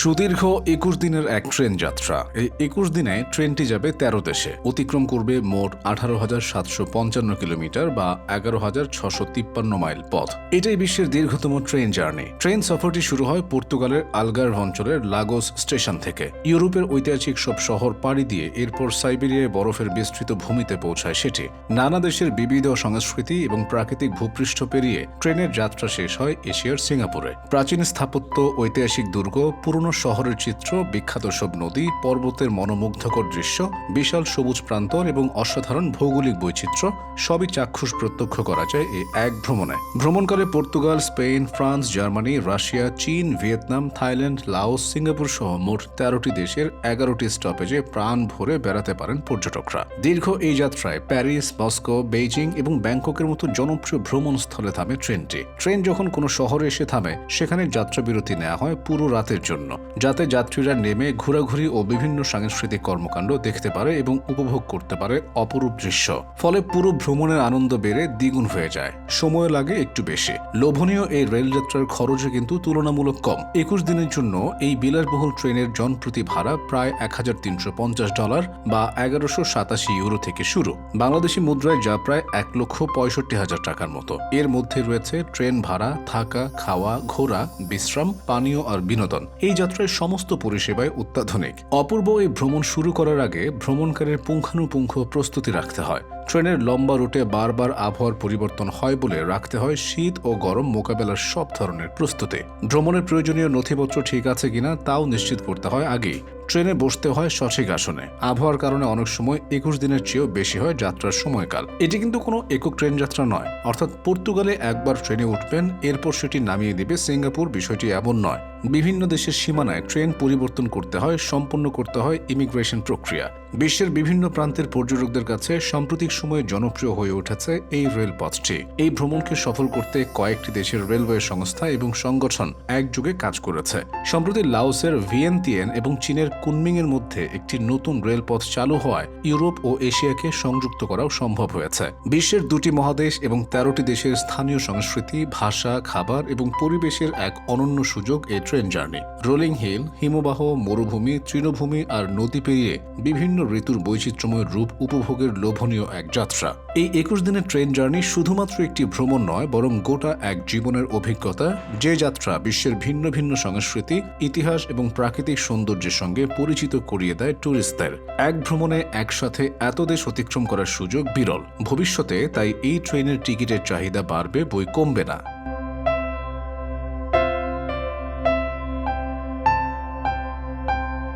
সুদীর্ঘ একুশ দিনের এক ট্রেন যাত্রা। এই একুশ দিনে ট্রেনটি যাবে তেরো দেশে। অতিক্রম করবে মোট আঠারো হাজার সাতশো পঞ্চান্ন কিলোমিটার বা এগারো হাজার ছশো তিপ্পান্ন মাইল পথ। এটাই বিশ্বের দীর্ঘতম ট্রেন জার্নি। ট্রেন সফরটি শুরু হয় পর্তুগালের আলগার অঞ্চলের লাগোস স্টেশন থেকে। ইউরোপের ঐতিহাসিক সব শহর পাড়ি দিয়ে এরপর সাইবেরিয়ায় বরফের বিস্তৃত ভূমিতে পৌঁছায় সেটি। নানা দেশের বিবিধ সংস্কৃতি এবং প্রাকৃতিক ভূপৃষ্ঠ পেরিয়ে ট্রেনের যাত্রা শেষ হয় এশিয়ার সিঙ্গাপুরে। প্রাচীন স্থাপত্য, ঐতিহাসিক দুর্গ, পুরনো শহরের চিত্র, বিখ্যাত সব নদী, পর্বতের মনোমুগ্ধকর দৃশ্য, বিশাল সবুজ প্রান্তর এবং অসাধারণ ভৌগোলিক বৈচিত্র্য, সবই চাক্ষুষ প্রত্যক্ষ করা যায় এই এক ভ্রমণে। ভ্রমণকালে Portugal, Spain, France, Germany, Russia, চীন, ভিয়েতনাম, থাইল্যান্ড, লাওস, সিঙ্গাপুর সহ মোট তেরোটি দেশের এগারোটি স্টপেজে প্রাণ ভরে বেড়াতে পারেন পর্যটকরা। দীর্ঘ এই যাত্রায় প্যারিস, মস্কো, বেইজিং এবং ব্যাংককের মতো জনপ্রিয় ভ্রমণ স্থলে থামে ট্রেনটি। ট্রেন যখন কোনো শহরে এসে থামে, সেখানে যাত্রা বিরতি নেওয়া হয় পুরো রাতের জন্য। যাতে যাত্রীরা নেমে ঘোরাঘুরি ও বিভিন্ন সাংস্কৃতিক কর্মকাণ্ড দেখতে পারে এবং উপভোগ করতে পারে অপরূপ দৃশ্য। ফলে পুরো ভ্রমণের আনন্দ বেড়ে দ্বিগুণ হয়ে যায়। সময় লাগে একটু বেশি। লোভনীয় এই রেলযাত্রার খরচও কিন্তু তুলনামূলক কম। একুশ দিনের জন্য এই বিলাসবহুল ট্রেনের জনপ্রতি ভাড়া প্রায় এক হাজার তিনশো পঞ্চাশ ডলার বা এগারোশো সাতাশি ইউরো থেকে শুরু। বাংলাদেশি মুদ্রায় যা প্রায় এক লক্ষ পঁয়ষট্টি হাজার টাকার মতো। এর মধ্যে রয়েছে ট্রেন ভাড়া, থাকা, খাওয়া, ঘোরা, বিশ্রাম, পানীয় আর বিনোদন। এই যাত্রায় সমস্ত পরিষেবায় অত্যাধুনিক। অপূর্ব এই ভ্রমণ শুরু করার আগে ভ্রমণকারীর পুঙ্খানুপুঙ্খ প্রস্তুতি রাখতে হয়। ট্রেনের লম্বা রুটে বারবার আবহাওয়ার পরিবর্তন হয় বলে রাখতে হয় শীত ও গরম মোকাবেলার সব ধরনের প্রস্তুতি। ভ্রমণের প্রয়োজনীয় নথিপত্র ঠিক আছে কিনা তাও নিশ্চিত করতে হয় আগেই। ট্রেনে বসতে হয় সঠিক আসনে। আবহাওয়ার কারণে অনেক সময় একুশ দিনের চেয়েও বেশি হয় যাত্রার সময়কাল। এটি কিন্তু কোনো একক ট্রেন যাত্রা নয়। অর্থাৎ পর্তুগালে একবার ট্রেনে উঠবেন, এরপর সেটি নামিয়ে দিবে সিঙ্গাপুর, বিষয়টি এমন নয়। বিভিন্ন দেশের সীমানায় ট্রেন পরিবর্তন করতে হয় সম্পন্ন করতে হয় ইমিগ্রেশন প্রক্রিয়া। বিশ্বের বিভিন্ন প্রান্তের পর্যটকদের কাছে সাম্প্রতিক সময়ে জনপ্রিয় হয়ে উঠেছে এই রেলপথটি। এই ভ্রমণকে সফল করতে কয়েকটি দেশের রেলওয়ে সংস্থা এবং সংগঠন একযোগে কাজ করেছে। সম্প্রতি লাওসের ভিয়েন্তিয়ান এবং চীনের কুনমিং এর মধ্যে একটি নতুন রেলপথ চালু হওয়ায় ইউরোপ ও এশিয়াকে সংযুক্ত করাও সম্ভব হয়েছে। বিশ্বের দুটি মহাদেশ এবং তেরোটি দেশের স্থানীয় সংস্কৃতি, ভাষা, খাবার এবং পরিবেশের এক অনন্য সুযোগ এই ট্রেন জার্নি। রোলিং হিল, হিমবাহ, মরুভূমি, তৃণভূমি আর নদী পেরিয়ে বিভিন্ন ঋতুর বৈচিত্র্যময় রূপ উপভোগের লোভনীয় এক যাত্রা। এই একুশ দিনের ট্রেন জার্নি শুধুমাত্র একটি ভ্রমণ নয়, বরং গোটা এক জীবনের অভিজ্ঞতা, যে যাত্রা বিশ্বের ভিন্ন ভিন্ন সংস্কৃতি, ইতিহাস এবং প্রাকৃতিক সৌন্দর্যের সঙ্গে পরিচিত করিয়ে দেয় ট্যুরিস্টদের এক ভ্রমণে একসাথে এত দেশ অতিক্রম করার সুযোগ বিরল। ভবিষ্যতে তাই এই ট্রেনের টিকিটের চাহিদা বাড়বে, বই কমবে না।